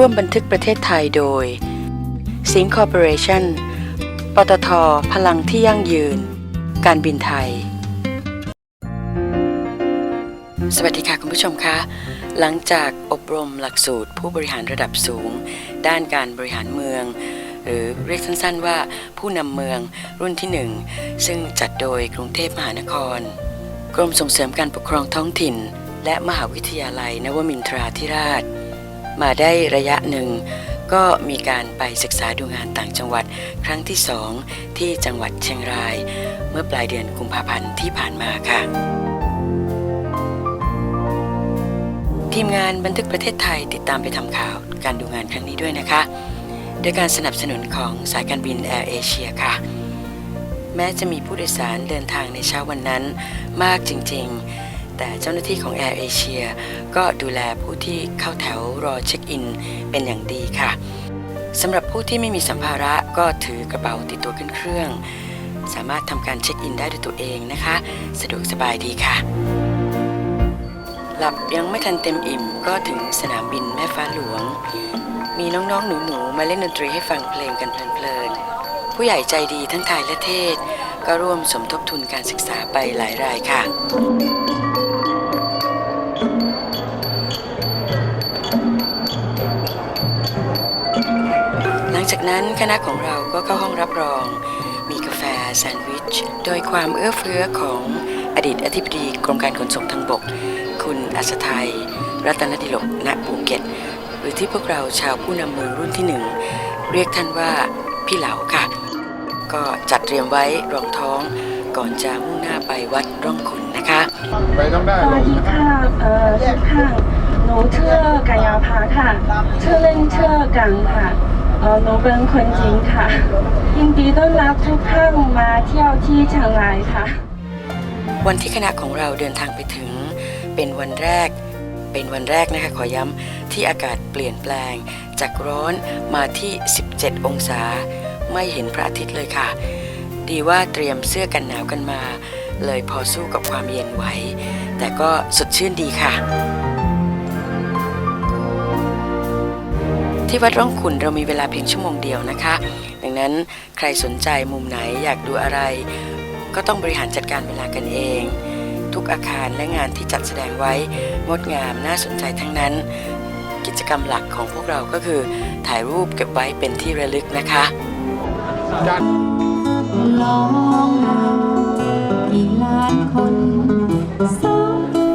ร่วมบันทึกประเทศไทยโดยสิงคอร์ปอเรชั่นปตท พลังที่ยั่งยืน การบินไทย สวัสดีค่ะคุณผู้ชมคะ หลังจากอบรมหลักสูตรผู้บริหารระดับสูง ด้านการบริหารเมือง หรือเรียกสั้นๆว่าผู้นำเมืองรุ่นที่หนึ่งซึ่งจัดโดยกรุงเทพมหานคร กรมส่งเสริมการปกครองท้องถิ่น และมหาวิทยาลัยนวมินทราธิราช มาได้ระยะหนึ่ง ก็มีการไปศึกษาดูงานต่างจังหวัด ครั้งที่สองที่จังหวัดเชียงราย เมื่อปลายเดือนกุมภาพันธ์ที่ผ่านมาค่ะ ทีมงานบันทึกประเทศไทยติดตามไปทำข่าวการดูงานครั้งนี้ด้วยนะคะโดยการสนับสนุนของสายการบินแอร์เอเชียค่ะ แม้จะมีผู้โดยสารเดินทางในเช้าวันนั้นมากจริง ๆ แต่เจ้าหน้าที่ของแอร์เอเชียก็ดูแลผู้ที่เข้าแถวรอเช็คอินเป็นอย่างดีค่ะสำหรับผู้ที่ไม่มีสัมภาระก็ถือกระเป๋าติดตัวขึ้นเครื่อง สามารถทำการเช็คอินได้ด้วยตัวเองนะคะ สะดวกสบายดีค่ะ หลับยังไม่ทันเต็มอิ่มก็ถึงสนามบินแม่ฟ้าหลวง มีน้องๆหนูๆมาเล่นดนตรีให้ฟังเพลงกันเพลินๆผู้ใหญ่ใจดีทั้งไทยและเทศ ก็ร่วมสมทบทุนการศึกษาไปหลายรายค่ะ จากนั้นคณะของเราก็เข้าห้องรับรอง มีกาแฟแซนด์วิช โดยความเอื้อเฟื้อของอดีตอธิบดีกรมการขนส่งทางบก คุณอัศทัย รัตนดิลกณภูเก็ต หรือที่พวกเราชาวผู้นำเมืองรุ่นที่หนึ่ง เรียกท่านว่าพี่เหลาค่ะ ก็จัดเตรียมไว้รองท้องก่อนจะมุ่งหน้าไปวัดร่องขุนนะคะ ไปต้องได้สวัสดีค่ะ เอ่อทุกท่านหนูชื่อกัญญาภาค่ะ ชื่อเล่นเชื่อกังค่ะ อ่อหนูเป็นคนจีนค่ะ ยินดีต้อนรับทุกท่านมาเที่ยวที่เชียงรายค่ะ วันที่คณะของเราเดินทางไปถึง เป็นวันแรก เป็นวันแรกนะคะขอย้ำที่อากาศเปลี่ยนแปลง จากร้อนมาที่ 17 องศา ไม่เห็นพระอาทิตย์เลยค่ะ ดีว่าเตรียมเสื้อกันหนาวกันมา เลยพอสู้กับความเย็นไหวแต่ก็สดชื่นดีค่ะ ที่วัดร่องขุนเรามีเวลาเพียงชั่วโมงเดียวนะคะ ดังนั้นใครสนใจมุมไหนอยากดูอะไร ก็ต้องบริหารจัดการเวลากันเอง ทุกอาคารและงานที่จัดแสดงไว้งดงามน่าสนใจทั้งนั้น กิจกรรมหลักของพวกเราก็คือ ถ่ายรูปเก็บไว้เป็นที่ระลึกนะคะจัดลอง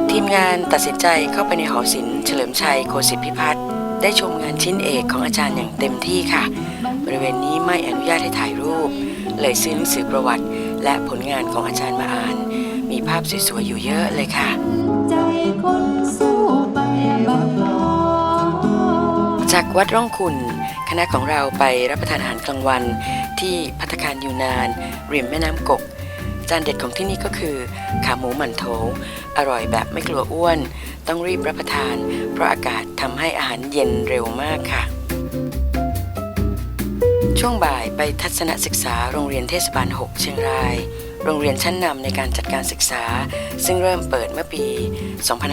ทีมงานตัดสินใจเข้าไปในหอศิลป์เฉลิมชัยโคสิทธิพิพัฒน์ ได้ชมงานชิ้นเอกของอาจารย์อย่างเต็มที่ค่ะ บริเวณนี้ไม่อนุญาตให้ถ่ายรูป เลยซื้อหนังสือประวัติ และผลงานของอาจารย์มาอ่าน มีภาพสวยๆอยู่เยอะเลยค่ะ จากวัดร่องขุนคณะของเราไปรับประทานอาหารกลางวัน ที่พัตตาคารยูนาน ริมแม่น้ำกก จานเด็ดของที่นี่ก็คือ ขาหมูหมั่นโถอร่อยแบบไม่กลัวอ้วน ต้องรีบรับประทาน เพราะอากาศทำให้อาหารเย็นเร็วมากค่ะ ช่วงบ่ายไปทัศนศึกษาโรงเรียนเทศบาล 6 เชียงราย โรงเรียนชั้นนำในการจัดการศึกษา ซึ่งเริ่มเปิดเมื่อปี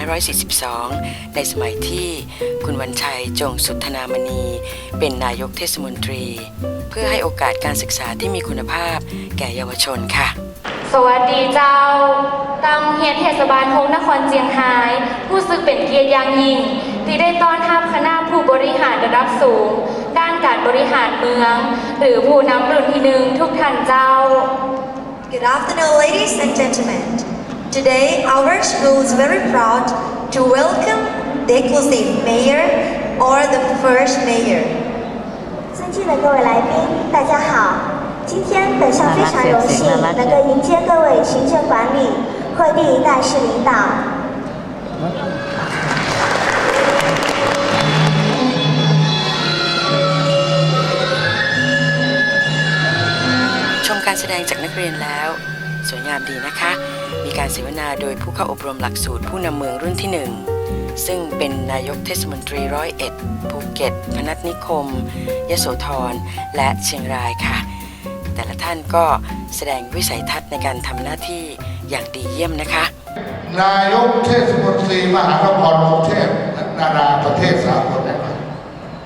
2542 ในสมัยที่คุณวันชัยจงสุทธนามณี เป็นนายกเทศมนตรี เพื่อให้โอกาสการศึกษาที่มีคุณภาพแก่เยาวชนค่ะ วัสดีเจ้าตามเฮียนเทศบาลพงนครเจียงไฮ้ผู้ซึกเป็นเกียรติอย่างยิ่ง ที่ได้ต้อนรับคณะผู้บริหารระดับสูง ด้านการบริหารเมือง หรือผู้นำรุ่นที่หนึ่งทุกท่านเจ้า Good afternoon, ladies and gentlemen. Today, our school is very proud to welcome the inclusive mayor or the first mayor. 尊敬的各位来宾，大家好！ 今天本校非常荣幸能够迎接各位行政管理、会地干事领导。 ชมการแสดงจากนักเรียนแล้ว สวยงามดีนะคะ มีการเสวนาโดยผู้เข้าอบรมหลักสูตรผู้นำเมืองรุ่นที่หนึ่ง ซึ่งเป็นนายกเทศมนตรีร้อยเอ็ดภูเก็ต พนัสนิคม ยโสธร และเชียงรายค่ะ แต่ละท่านก็แสดงวิสัยทัศน์ในการทำหน้าที่อย่างดีเยี่ยมนะคะ นายกเทศมนตรีมหานครกรุงเทพและนานาประเทศสากลนะครับ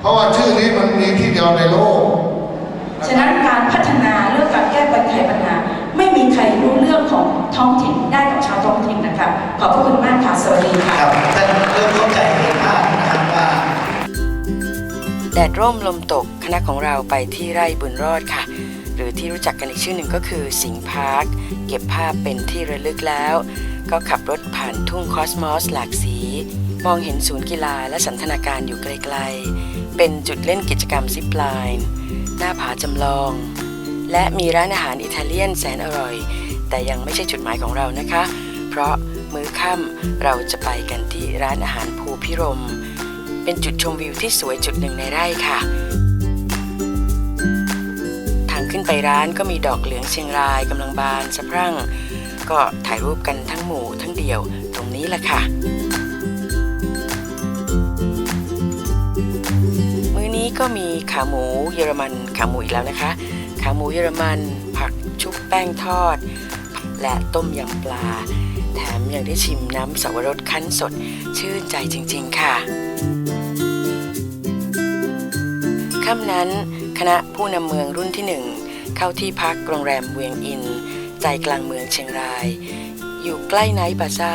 เพราะว่าชื่อนี้มันมีที่เดียวในโลก ฉะนั้นการพัฒนาเรื่องการแก้ปัญหาปัญหา ไม่มีใครรู้เรื่องของท้องถิ่นได้กับชาวท้องถิ่นนะคะขอบพระคุณมากค่ะสวัสดีค่ะครับท่านเริ่มเข้าใจเห็นภาพนะครับว่าแดดร่มลมตกคณะของเราไปที่ไร่บุญรอดค่ะห รือที่รู้จักกันอีกชื่อหนึ่งก็คือสิงห์พาร์ค เก็บภาพเป็นที่ระลึกแล้ว ก็ขับรถผ่านทุ่งคอสมอสหลากสี มองเห็นศูนย์กีฬาและสันทนาการอยู่ไกลๆ เป็นจุดเล่นกิจกรรมซิปไลน์หน้าผาจำลอง และมีร้านอาหารอิตาเลียนแสนอร่อย แต่ยังไม่ใช่จุดหมายของเรานะคะ เพราะมื้อค่ำเราจะไปกันที่ร้านอาหารภูพิรม เป็นจุดชมวิวที่สวยจุดหนึ่งในไร่ค่ะ ขึ้นไปร้านก็มีดอกเหลืองเชียงรายกำลังบานสะพรั่ง ก็ถ่ายรูปกันทั้งหมู่ทั้งเดี่ยวตรงนี้แหละค่ะมื้อนี้ก็มีขาหมูเยอรมันขาหมูอีกแล้วนะคะ ขาหมูเยอรมันผักชุบแป้งทอด และต้มยำปลา แถมยังได้ชิมน้ำสวรสคั้นสดชื่นใจจริง ๆ ค่ะค่ำนั้นคณะผู้นำเมืองรุ่นที่หนึ่ง เข้าที่พักโรงแรมเวียงอิน ใจกลางเมืองเชียงราย อยู่ใกล้ไนท์บาซ่า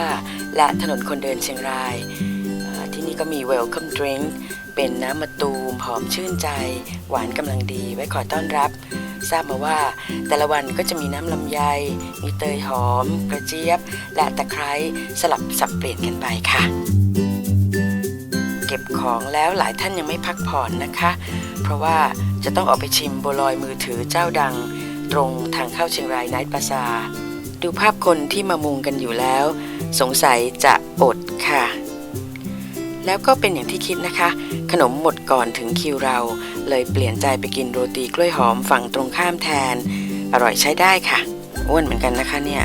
และถนนคนเดินเชียงราย ที่นี่ก็มี Welcome Drink เป็นน้ำมะตูมหอมชื่นใจ หวานกำลังดีไว้คอยต้อนรับ ทราบมาว่าแต่ละวันก็จะมีน้ำลำไย มีเตยหอม กระเจี๊ยบ และตะไคร้สลับสับเปลี่ยนกันไปค่ะ เก็บของแล้วหลายท่านยังไม่พักผ่อนนะคะ เพราะว่าจะต้องออกไปชิมบัวลอยมือถือเจ้าดัง ตรงทางเข้าเชียงรายไนท์ปาซาดูภาพคนที่มามุงกันอยู่แล้ว สงสัยจะอดค่ะ แล้วก็เป็นอย่างที่คิดนะคะ ขนมหมดก่อนถึงคิวเรา เลยเปลี่ยนใจไปกินโรตีกล้วยหอมฝั่งตรงข้ามแทน อร่อยใช้ได้ค่ะ อ้วนเหมือนกันนะคะเนี่ย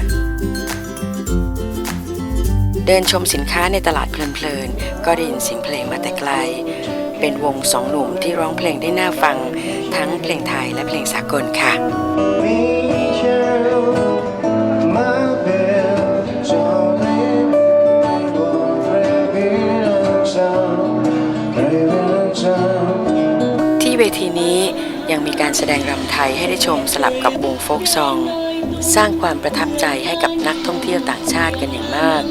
เดินชมสินค้าในตลาดเพลินๆ ก็ได้ยินเสียงเพลงมาแต่ไกล เป็นวงสองหนุ่มที่ร้องเพลงได้น่าฟัง ทั้งเพลงไทยและเพลงสากลค่ะ ที่เวทีนี้ยังมีการแสดงรำไทยให้ได้ชมสลับกับวงโฟกซอง สร้างความประทับใจให้กับนักท่องเที่ยวต่างชาติกันอย่างมาก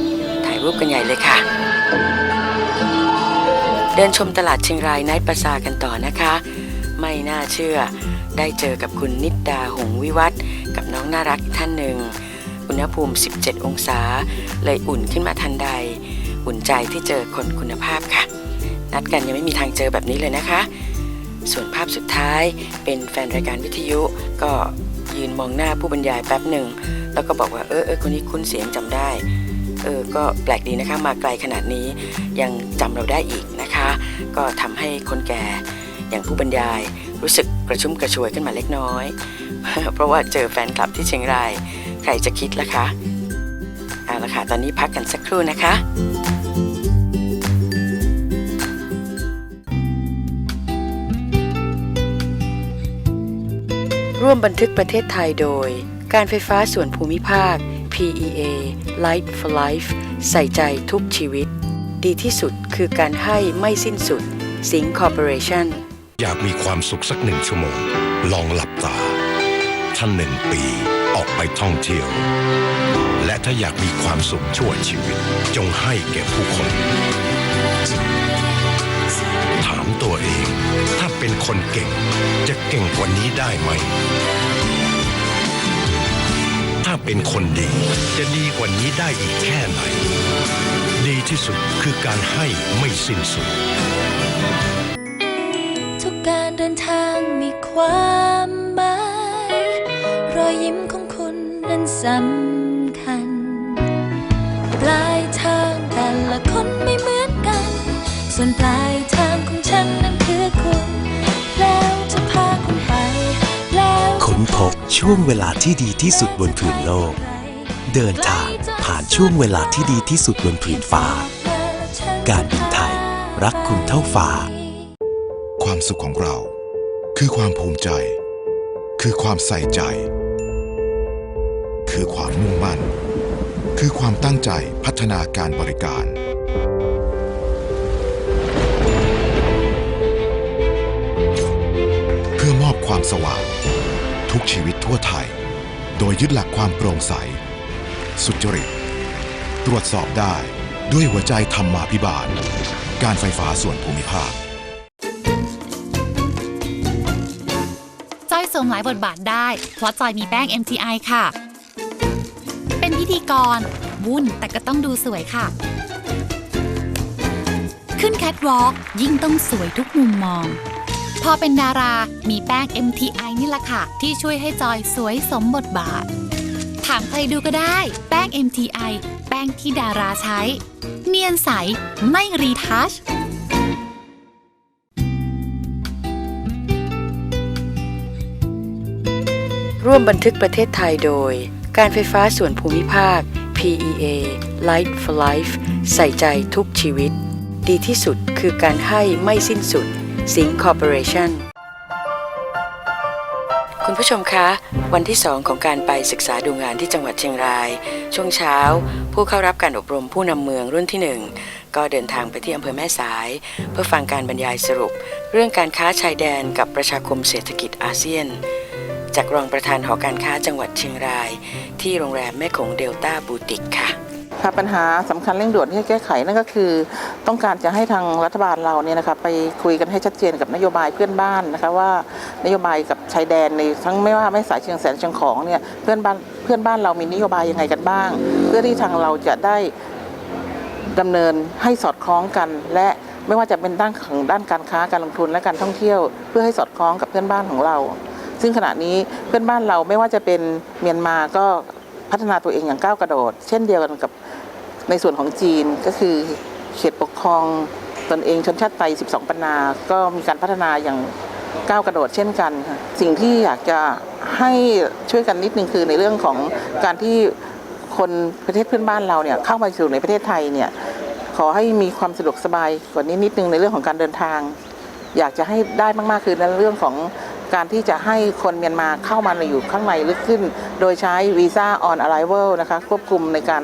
รูปกันใหญ่เลยค่ะ เดินชมตลาดเชียงรายไนท์ประซากันต่อนะคะ ไม่น่าเชื่อ ได้เจอกับคุณนิดดาหงวิวัฒน์กับน้องน่ารักอีกท่านหนึ่ง อุณหภูมิ 17 องศา เลยอุ่นขึ้นมาทันใด อุ่นใจที่เจอคนคุณภาพค่ะ นัดกันยังไม่มีทางเจอแบบนี้เลยนะคะ ส่วนภาพสุดท้ายเป็นแฟนรายการวิทยุก็ยืนมองหน้าผู้บรรยายแป๊บหนึ่ง แล้วก็บอกว่าเออเออคนนี้คุ้นเสียงจำได้ เออก็แปลกดีนะคะมาไกลขนาดนี้ยังจำเราได้อีกนะคะ ก็ทำให้คนแก่อย่างผู้บรรยายรู้สึกกระชุ่มกระชวยขึ้นมาเล็กน้อย เพราะว่าเจอแฟนคลับที่เชียงราย ใครจะคิดล่ะคะเอาละค่ะตอนนี้พักกันสักครู่นะคะร่วมบันทึกประเทศไทยโดย การไฟฟ้าส่วนภูมิภาค PEA Light for Life ใส่ใจทุกชีวิต ดีที่สุดคือการให้ไม่สิ้นสุด สิงคอร์ปอเรชั่นอยากมีความสุขสักหนึ่งชั่วโมง ลองหลับตา ท่านหนึ่งปีออกไปท่องเที่ยว และถ้าอยากมีความสุขชั่วชีวิต จงให้แก่ผู้คน ถามตัวเอง ถ้าเป็นคนเก่ง จะเก่งกว่านี้ได้ไหม เป็นคนดี จะดีกว่านี้ได้อีกแค่ไหน ดีที่สุดคือการให้ไม่สิ้นสุด ทุกการเดินทางมีความหมาย รอยยิ้มของคุณนั้นสำคัญ ปลายทางแต่ละคนไม่เหมือนกัน ส่วนปลายทางของฉันนั้นคือคุณ บช่วงเวลาที่ดีที่สุดบนผืนโลก เดินทางผ่านช่วงเวลาที่ดีที่สุดบนผืนฟ้า การบินไทย รักคุณเท่าฟ้า ความสุขของเรา คือความภูมิใจ คือความใส่ใจ คือความมุ่งมั่น คือความตั้งใจพัฒนาการบริการความสว่าง ทุกชีวิตทั่วไทย โดยยึดหลักความโปร่งใส สุจริต ตรวจสอบได้ด้วยหัวใจธรรมาภิบาล การไฟฟ้าส่วนภูมิภาคจอยสวมหลายบทบาทได้ เพราะจอยมีแป้ง MTI ค่ะ เป็นพิธีกร วุ่นแต่ก็ต้องดูสวยค่ะ ขึ้นแคทวอล์กยิ่งต้องสวยทุกมุมมอง พอเป็นดารา มีแป้ง MTI นี่แหละค่ะ ที่ช่วยให้จอยสวยสมบทบาท ถามใครดูก็ได้ แป้ง MTI แป้งที่ดาราใช้ เนียนใส ไม่รีทัชร่วมบันทึกประเทศไทยโดย การไฟฟ้าส่วนภูมิภาค PEA Light for Life ใส่ใจทุกชีวิต ดีที่สุดคือการให้ไม่สิ้นสุด สิงคอร์ปอเรชั่นคุณผู้ชมคะ วันที่ 2 ของการไปศึกษาดูงานที่จังหวัดเชียงราย ช่วงเช้า ผู้เข้ารับการอบรมผู้นำเมืองรุ่นที่ 1 ก็เดินทางไปที่อำเภอแม่สาย เพื่อฟังการบรรยายสรุป เรื่องการค้าชายแดนกับประชาคมเศรษฐกิจอาเซียน จากรองประธานหอการค้าจังหวัดเชียงราย ที่โรงแรมแม่คงเดลต้าบูติกค่ะ ค่ะปัญหาสำคัญเร่งด่วนที่จะแก้ไขนั่นก็คือ ต้องการจะให้ทางรัฐบาลเราเนี่ยนะคะไปคุยกันให้ชัดเจนกับนโยบายเพื่อนบ้านนะคะว่านโยบายกับชายแดนในทั้งไม่ว่าไม่สายเชียงแสนเชียงของเนี่ยเพื่อนบ้านเพื่อนบ้านเรามีนโยบายยังไงกันบ้าง เพื่อที่ทางเราจะได้ดำเนินให้สอดคล้องกัน และไม่ว่าจะเป็นด้านของด้านการค้าการลงทุนและการท่องเที่ยว เพื่อให้สอดคล้องกับเพื่อนบ้านของเรา ซึ่งขณะนี้เพื่อนบ้านเราไม่ว่าจะเป็นเมียนมาก็พัฒนาตัวเองอย่างก้าวกระโดด เช่นเดียวกันกับ ในส่วนของจีนก็คือเขตปกครองตนเองชนชาติไทย 12 ปันนา ก็มีการพัฒนาอย่างก้าวกระโดดเช่นกันค่ะสิ่งที่อยากจะให้ช่วยกันนิดนึงคือในเรื่องของการที่คนประเทศเพื่อนบ้านเราเนี่ยเข้ามาสู่ในประเทศไทยเนี่ยขอให้มีความสะดวกสบายกว่านี้นิดนึงในเรื่องของการเดินทาง อยากจะให้ได้มากๆคือในเรื่องของการที่จะให้คนเมียนมาเข้ามาอยู่ข้างในลึกขึ้น โดยใช้วีซ่า on arrival นะคะควบคุมในการ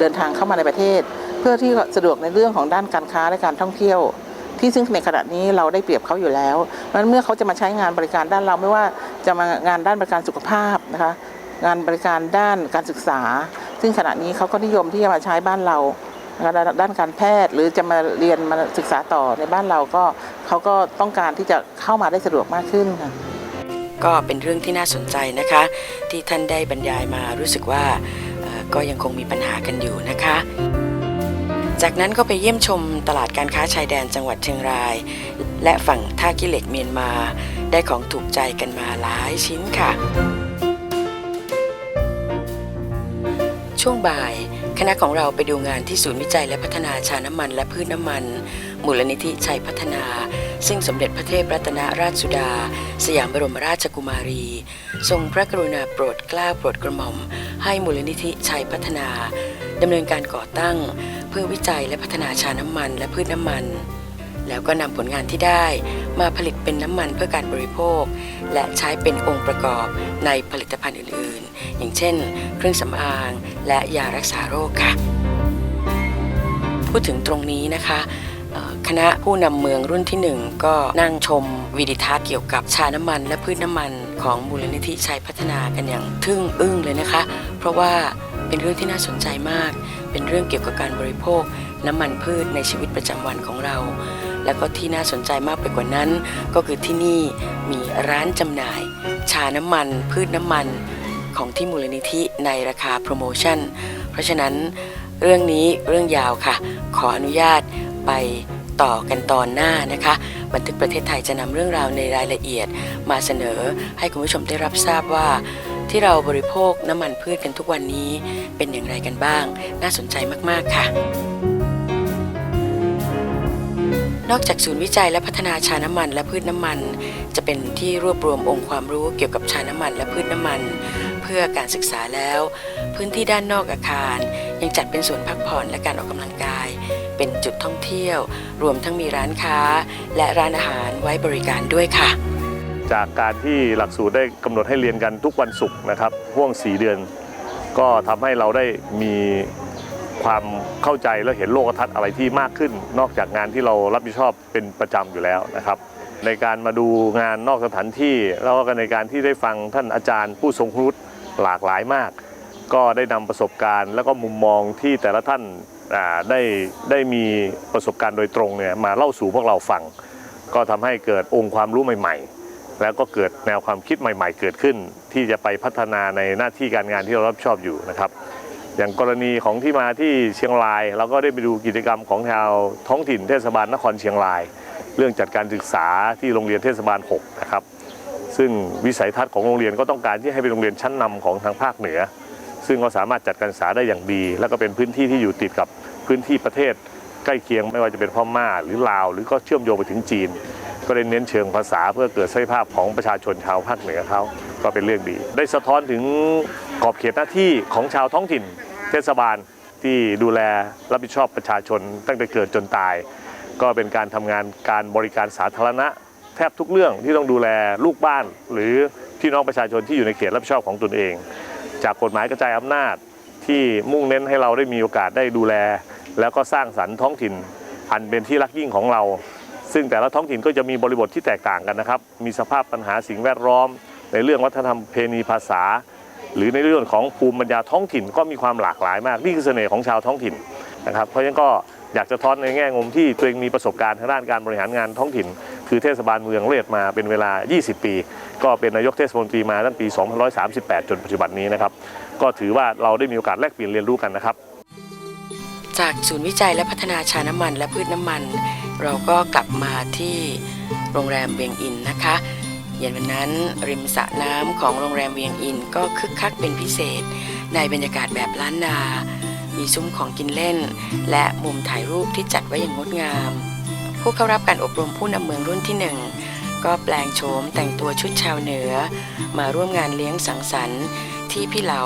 เดินทางเข้ามาในประเทศ เพื่อที่สะดวกในเรื่องของด้านการค้าและการท่องเที่ยว ที่ซึ่งในขณะนี้เราได้เปรียบเขาอยู่แล้วเพราะนั้นเมื่อเขาจะมาใช้งานบริการด้านเราไม่ว่าจะมางานด้านบริการสุขภาพนะคะงานบริการด้านการศึกษา ซึ่งขณะนี้เขาก็นิยมที่จะมาใช้บ้านเราด้านการแพทย์หรือจะมาเรียนมาศึกษาต่อในบ้านเราก็เขาก็ต้องการที่จะเข้ามาได้สะดวกมากขึ้นค่ะก็เป็นเรื่องที่น่าสนใจนะคะ ที่ท่านได้บรรยายมารู้สึกว่า ก็ยังคงมีปัญหากันอยู่นะคะ จากนั้นก็ไปเยี่ยมชมตลาดการค้าชายแดนจังหวัดเชียงราย และฝั่งท่ากิเหล็กเมียนมา ได้ของถูกใจกันมาหลายชิ้นค่ะ ช่วงบ่ายคณะของเราไปดูงานที่ศูนย์วิจัยและพัฒนาชาน้ำมันและพืชน้ำมัน มูลนิธิชัยพัฒนา ซึ่งสมเด็จพระเทพรัตนราชสุดา สยามบรมราชกุมารี ทรงพระกรุณาโปรดเกล้าโปรดกระหม่อม ให้มูลนิธิชัยพัฒนาดำเนินการก่อตั้ง เพื่อวิจัยและพัฒนาชาน้ำมันและพืชน้ำมัน แล้วก็นำผลงานที่ได้มาผลิตเป็นน้ำมันเพื่อการบริโภค และใช้เป็นองค์ประกอบในผลิตภัณฑ์อื่นๆ อย่างเช่น เครื่องสำอางและยารักษาโรคค่ะพูดถึงตรงนี้นะคะ คณะผู้นำเมืองรุ่นที่หนึ่งก็นั่งชมวิดิทัศน์เกี่ยวกับชาน้ำมันและพืชน้ำมันของมูลนิธิชัยพัฒนากันอย่างทึ่งอึ้งเลยนะคะ เพราะว่าเป็นเรื่องที่น่าสนใจมาก เป็นเรื่องเกี่ยวกับการบริโภค น้ำมันพืชในชีวิตประจำวันของเรา แล้วก็ที่น่าสนใจมากไปกว่านั้น ก็คือที่นี่มีร้านจำหน่าย ชาน้ำมัน พืชน้ำมันของที่มูลนิธิในราคาโปรโมชั่น เพราะฉะนั้นเรื่องนี้เรื่องยาวค่ะ ขออนุญาตไป ต่อกันตอนหน้านะคะ บันทึกประเทศไทยจะนำเรื่องราวในรายละเอียด มาเสนอให้คุณผู้ชมได้รับทราบว่า ที่เราบริโภคน้ำมันพืชกันทุกวันนี้เป็นอย่างไรกันบ้าง น่าสนใจมาก ๆ ค่ะ นอกจากศูนย์วิจัยและพัฒนาชาน้ำมันและพืชน้ำมัน จะเป็นที่รวบรวมองค์ความรู้เกี่ยวกับชาน้ำมันและพืชน้ำมันเพื่อการศึกษาแล้ว พื้นที่ด้านนอกอาคาร ยังจัดเป็นศูนพักผ่อนและการออกกำลังกาย เป็นจุดท่องเที่ยว รวมทั้งมีร้านค้า และร้านอาหารไว้บริการด้วยค่ะ จากการที่หลักสูตรได้กำหนดให้เรียนกันทุกวันศุกร์นะครับห่วง 4 เดือน ก็ทำให้เราได้มีความเข้าใจและเห็นโลกทัศน์อะไรที่มากขึ้น นอกจากงานที่เรารับผิดชอบเป็นประจำอยู่แล้วนะครับ ในการมาดูงานนอกสถานที่ แล้วก็ในการที่ได้ฟังท่านอาจารย์ ผู้ทรงคุณวุฒิหลากหลายมาก ก็ได้นำประสบการณ์ แล้วก็มุมมองที่แต่ละท่าน ได้ได้มีประสบการณ์โดยตรงเนี่ยมาเล่าสู่พวกเราฟัง ก็ทำให้เกิดองค์ความรู้ใหม่ ๆ แล้วก็เกิดแนวความคิดใหม่ ๆ เกิดขึ้น ที่จะไปพัฒนาในหน้าที่การงานที่เรารับชอบอยู่นะครับ อย่างกรณีของที่มาที่เชียงราย เราก็ได้ไปดูกิจกรรมของชาวท้องถิ่นเทศบาลนครเชียงราย เรื่องจัดการศึกษาที่โรงเรียนเทศบาล 6 นะครับ ซึ่งวิสัยทัศน์ของโรงเรียนก็ต้องการที่ให้เป็นโรงเรียนชั้นนำของทางภาคเหนือ ซึ่งก็สามารถจัดการศึกษาได้อย่างดี แล้วก็เป็นพื้นที่ที่อยู่ติดกับพื้นที่ประเทศใกล้เคียงไม่ว่าจะเป็นพม่าหรือลาว หรือก็เชื่อมโยงไปถึงจีน ก็ได้เน้นเชิงภาษาเพื่อเกิดศักยภาพของประชาชนชาวภาคเหนือเขาก็เป็นเรื่องดี ได้สะท้อนถึงขอบเขตหน้าที่ของชาวท้องถิ่น เทศบาลที่ดูแลรับผิดชอบประชาชนตั้งแต่เกิดจนตาย ก็เป็นการทำงานการบริการสาธารณะ แทบทุกเรื่องที่ต้องดูแลลูกบ้าน หรือพี่น้องประชาชนที่อยู่ในเขตรับผิดชอบของตนเอง จากกฎหมายกระจายอำนาจที่มุ่งเน้นให้เราได้มีโอกาสได้ดูแล แล้วก็สร้างสรรค์ท้องถิ่น อันเป็นที่รักยิ่งของเรา ซึ่งแต่ละท้องถิ่นก็จะมีบริบทที่แตกต่างกันนะครับ มีสภาพปัญหาสิ่งแวดล้อม ในเรื่องวัฒนธรรมเพณีภาษา หรือในเรื่องของภูมิปัญญาท้องถิ่นก็มีความหลากหลายมากนี่คือเสน่ห์ของชาวท้องถิ่นนะครับเพราะฉะนั้นก็อยากจะท้อนในแง่มุมที่ตัวเองมีประสบการณ์ทางด้านการบริหารงานท้องถิ่น คือเทศบาลเมืองเรียดมาเป็นเวลา 20 ปี ก็เป็นนายกเทศมนตรีมาตั้งปี 2538 จนปัจจุบันนี้นะครับ ก็ถือว่าเราได้มีโอกาสแลกเปลี่ยนเรียนรู้กันนะครับ จากศูนย์วิจัยและพัฒนาชาน้ำมันและพืชน้ำมัน เราก็กลับมาที่โรงแรมเวียงอินนะคะเย็นวันนั้นริมสระน้ำของโรงแรมเวียงอินก็คึกคักเป็นพิเศษ ในบรรยากาศแบบล้านนา มีซุ้มของกินเล่น และมุมถ่ายรูปที่จัดไว้อย่างงดงาม ผู้เข้ารับการอบรมผู้นำเมืองรุ่นที่หนึ่งก็แปลงโฉมแต่งตัวชุดชาวเหนือ มาร่วมงานเลี้ยงสังสรรค์ ที่พี่เหลา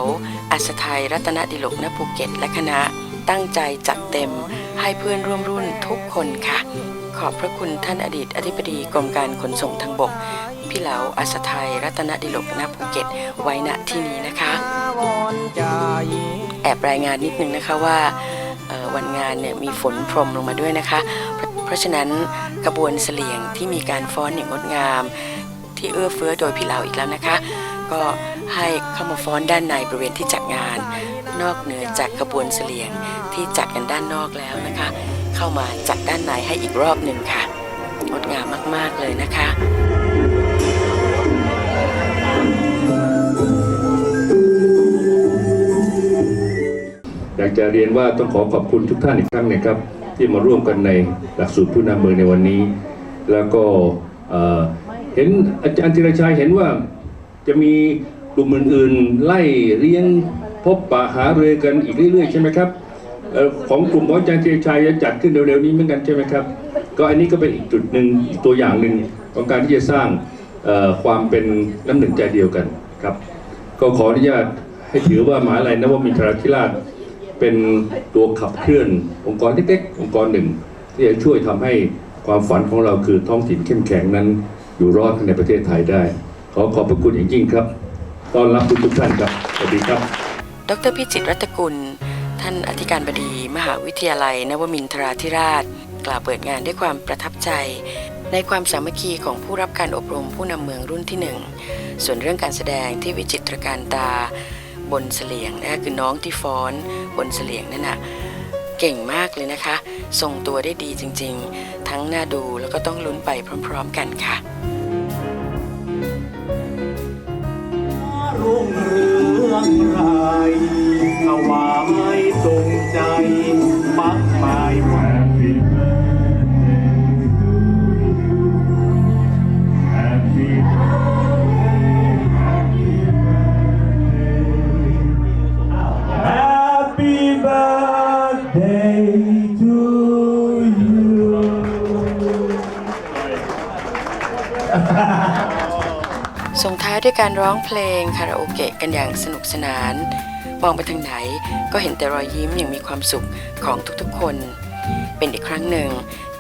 อัศทัยรัตนดิลกณภูเก็ตและคณะ ตั้งใจจัดเต็มให้เพื่อนร่วมรุ่นทุกคนค่ะ ขอบพระคุณท่านอดีตอธิบดีกรมการขนส่งทางบก พี่เหลาอัศทัยรัตนดิลกณภูเก็ต ไว้ณที่นี้นะคะ แอบรายงานนิดนึงนะคะว่าวันงานเนี่ยมีฝนพรมลงมาด้วยนะคะ เพราะฉะนั้นกระบวนเสลียงที่มีการฟ้อนอย่างงดงาม ที่เอื้อเฟื้อโดยพี่เหลาอีกแล้วนะคะ ก็ให้เข้ามาฟ้อนด้านในบริเวณที่จัดงาน นอกเหนือจากขบวนเสลียงที่จัดกันด้านนอกแล้วนะคะ เข้ามาจัดด้านในให้อีกรอบหนึ่งค่ะงดงามมาก ๆ เลยนะคะอยากจะเรียนว่าต้องขอขอบคุณทุกท่านอีกครั้งหนะครับ ที่มาร่วมกันในหลักสูตรผู้นำเมืองในวันนี้ แล้วก็เห็นอาจารย์ธีรชัยเห็นว่าจะมีกลุ่มอื่นๆ ไล่เรียนพบปะหาเรือกันอีกเรื่อย ๆ ใช่ไหมครับออของกลุ่มของอาจารย์ธีรชัยจะจัดขึ้นเร็วๆนี้เหมือนกันใช่ไหมครับก็อันนี้ก็เป็นอีกจุดหนึ่งตัวอย่างหนึ่งของการที่จะสร้างความเป็นน้ำหนึ่งใจเดียวกันครับ ก็ขออนุญาตให้ถือว่ามหาลัยนวมินทราธิราช เป็นตัวขับเคลื่อนองค์กรเล็กๆองค์กรหนึ่ง ที่จะช่วยทำให้ความฝันของเราคือท้องถิ่นเข้มแข็งนั้น อยู่รอดในประเทศไทยได้ ขอขอบพระคุณอย่างยิ่งครับต้อนรับทุกท่านครับสวัสดีครับ ดรพิจิตรรัตกุล ท่านอธิการบดี มหาวิทยาลัย นวมินทราธิราช กล่าวเปิดงานด้วยความประทับใจ ในความสามัคคีของผู้รับการอบรมผู้นำเมืองรุ่นที่หนึ่งส่วนเรื่องการแสดงที่วิจิตรการตา บนเสลียงนะคะคือน้องที่ฟ้อนบนเสลียงนั่นน่ะเก่งมากเลยนะคะ ทรงตัวได้ดีจริงๆ ทั้งน่าดูแล้วก็ต้องลุ้นไปพร้อมๆกันค่ะรุ่งเรืองรถวายตรงใจ ด้วยการร้องเพลงคาราโอเกะกันอย่างสนุกสนาน มองไปทางไหนก็เห็นแต่รอยยิ้มอย่างมีความสุขของทุกๆคน เป็นอีกครั้งหนึ่ง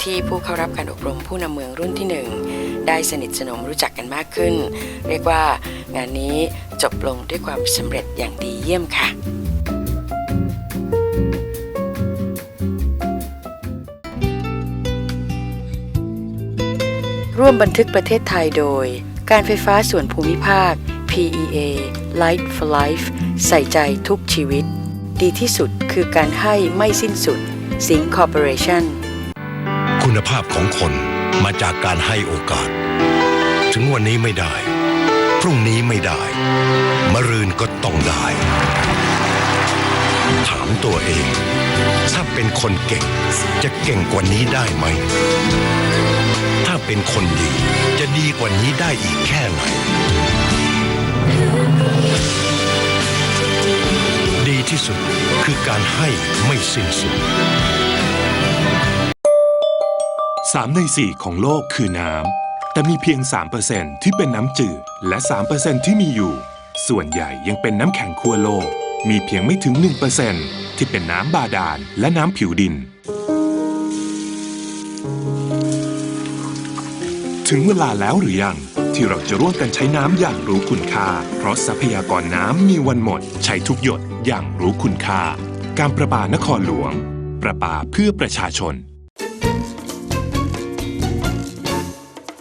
ที่ผู้เข้ารับการอบรมผู้นำเมืองรุ่นที่หนึ่งได้สนิทสนมรู้จักกันมากขึ้น เรียกว่างานนี้จบลงด้วยความสำเร็จอย่างดีเยี่ยมค่ะรร่วมบันทึกประเทศไทยโดย การไฟฟ้าส่วนภูมิภาค PEA Light for Life ใส่ใจทุกชีวิต ดีที่สุดคือการให้ไม่สิ้นสุด สิงคอร์ปอเรชั่นคุณภาพของคนมาจากการให้โอกาส ถึงวันนี้ไม่ได้ พรุ่งนี้ไม่ได้ มรืนก็ต้องได้ ถามตัวเอง ถ้าเป็นคนเก่ง จะเก่งกว่านี้ได้ไหม ถ้าเป็นคนดี จะดีกว่านี้ได้อีกแค่ไหน ดีที่สุดคือการให้ไม่สิ้นสุด3ใน4ของโลกคือน้ำ แต่มีเพียง 3%ที่เป็นน้ำจืด และ 3%ที่มีอยู่ ส่วนใหญ่ยังเป็นน้ำแข็งขั้วโลก มีเพียงไม่ถึง 1%ที่เป็นน้ำบาดาลและน้ำผิวดิน ถึงเวลาแล้วหรือยัง ที่เราจะร่วมกันใช้น้ำอย่างรู้คุณค่า เพราะทรัพยากรน้ำมีวันหมด ใช้ทุกหยดอย่างรู้คุณค่า การประปานครหลวง ประปาเพื่อประชาชน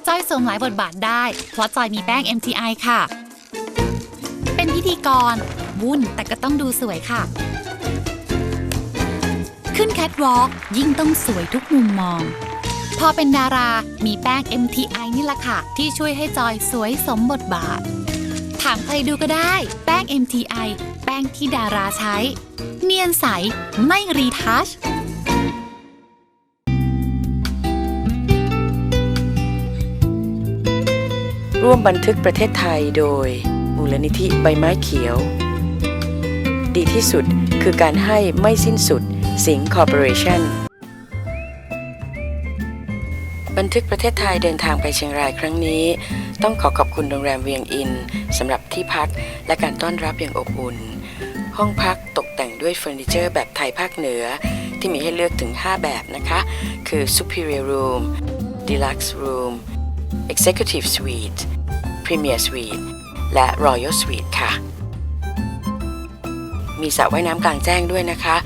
จอยสวมหลายบทบาทได้ เพราะจอยมีแป้ง MTI ค่ะ เป็นพิธีกร วุ่นแต่ก็ต้องดูสวยค่ะ ขึ้นแคทวอล์กยิ่งต้องสวยทุกมุมมอง พอเป็นดารา มีแป้ง MTI นี่แหละค่ะ ที่ช่วยให้จอยสวยสมบทบาท ถามใครดูก็ได้ แป้ง MTI แป้งที่ดาราใช้ เนียนใส ไม่รีทัชร่วมบันทึกประเทศไทยโดยมูลนิธิใบไม้เขียว ดีที่สุดคือการให้ไม่สิ้นสุดสิงคอร์ปอเรชั่น บันทึกประเทศไทยเดินทางไปเชียงรายครั้งนี้ ต้องขอขอบคุณโรงแรมเวียงอินสำหรับที่พักและการต้อนรับอย่างอบอุ่น ห้องพักตกแต่งด้วยเฟอร์นิเจอร์แบบไทยภาคเหนือ ที่มีให้เลือกถึง 5 แบบนะคะ คือ Superior Room Deluxe Room Executive Suite Premier Suite และ Royal Suite ค่ะ มีสระว่ายน้ำกลางแจ้งด้วยนะคะ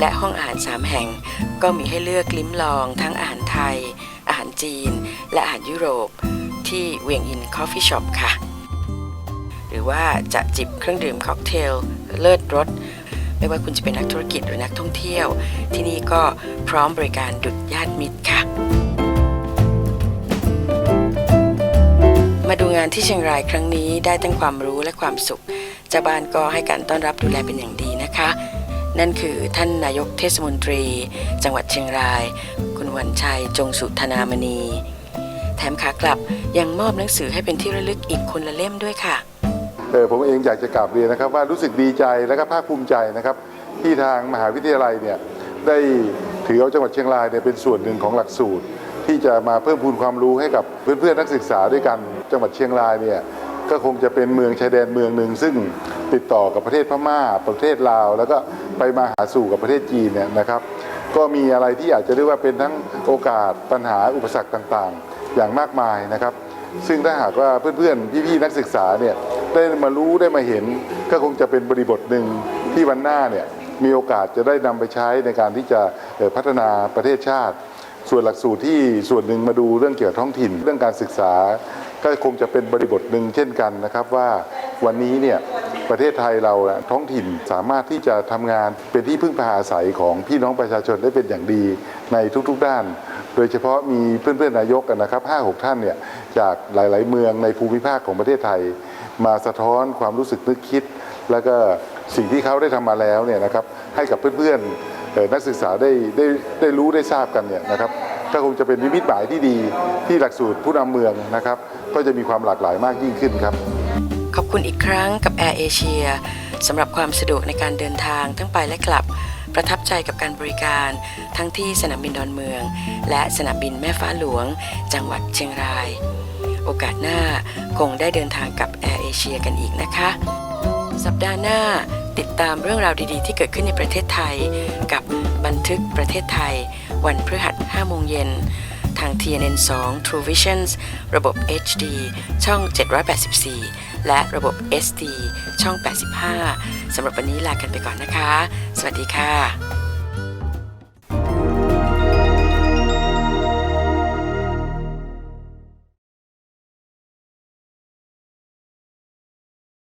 และห้องอาหาร 3 แห่งก็มีให้เลือกลิ้มลองทั้งอาหารไทย จีน และอาหารยุโรปที่เวียงอินคอฟฟี่ช็อปค่ะ หรือว่าจะจิบเครื่องดื่มค็อกเทล เลิศรสไม่ว่าคุณจะเป็นนักธุรกิจหรือนักท่องเที่ยว ที่นี่ก็พร้อมบริการดุจญาติมิตรค่ะ มาดูงานที่เชียงรายครั้งนี้ได้ทั้งความรู้และความสุขเจ้าบ้านก็ให้การต้อนรับดูแลเป็นอย่างดีนะคะ นั่นคือท่านนายกเทศมนตรี จังหวัดเชียงราย วันชัยจงสุธนามณี แถมขากลับยังมอบหนังสือให้เป็นที่ระลึกอีกคนละเล่มด้วยค่ะเออผมเองอยากจะกราบเรียนนะครับ ว่ารู้สึกดีใจและก็ภาคภูมิใจนะครับ ที่ทางมหาวิทยาลัยเนี่ยได้ถือเอาจังหวัดเชียงรายเนี่ยเป็นส่วนหนึ่งของหลักสูตร ที่จะมาเพิ่มพูนความรู้ให้กับเพื่อนๆนักศึกษาด้วยกันจังหวัดเชียงรายเนี่ยก็คงจะเป็นเมืองชายแดนเมืองหนึ่งซึ่งติดต่อกับประเทศพม่า ประเทศลาว แล้วก็ไปมาหาสู่กับประเทศจีนเนี่ยนะครับ ก็มีอะไรที่อาจจะเรียกว่าเป็นทั้งโอกาสปัญหาอุปสรรคต่างๆ อย่างมากมายนะครับ ซึ่งถ้าหากว่าเพื่อนๆพี่ๆนักศึกษาเนี่ยได้มารู้ได้มาเห็น ก็คงจะเป็นบริบทหนึ่งที่วันหน้าเนี่ยมีโอกาสจะได้นำไปใช้ในการที่จะพัฒนาประเทศชาติ ส่วนหลักสูตรที่ส่วนหนึ่งมาดูเรื่องเกี่ยวกับท้องถิ่น เรื่องการศึกษา ก็คงจะเป็นบริบทหนึ่งเช่นกันนะครับว่าวันนี้เนี่ยประเทศไทยเราท้องถิ่นสามารถที่จะทำงานเป็นที่พึ่งพาอาศัยของพี่น้องประชาชนได้เป็นอย่างดีในทุกๆด้าน โดยเฉพาะมีเพื่อนๆนายกนนะครับ5 6ท่านเนี่ยจากหลาย ๆ เมืองในภูมิภาคของประเทศไทย มาสะท้อนความรู้สึกนึกคิด แล้วก็สิ่งที่เขาได้ทำมาแล้วเนี่ยนะครับให้กับเพื่อนๆนักศึกษาได้ได้ได้รู้ได้ทราบกันเนี่ยนะครับก็คงจะเป็นนิมิตหมายที่ดีที่หลักสูตรผู้นำเมืองนะครับ ก็จะมีความหลากหลายมากยิ่งขึ้นครับ ขอบคุณอีกครั้งกับ Air Asia สำหรับความสะดวกในการเดินทางทั้งไปและกลับ ประทับใจกับการบริการทั้งที่สนามบินดอนเมือง และสนามบินแม่ฟ้าหลวง จังหวัดเชียงราย โอกาสหน้าคงได้เดินทางกับ Air Asia กันอีกนะคะ สัปดาห์หน้าติดตามเรื่องราวดีๆ ที่เกิดขึ้นในประเทศไทย กับบันทึกประเทศไทย วันพฤหัส5โมงเย็น ทาง TNN 2 True Visions ระบบ HD ช่อง 784 และระบบ SD ช่อง 85สำหรับวันนี้ลากันไปก่อนนะคะ สวัสดีค่ะ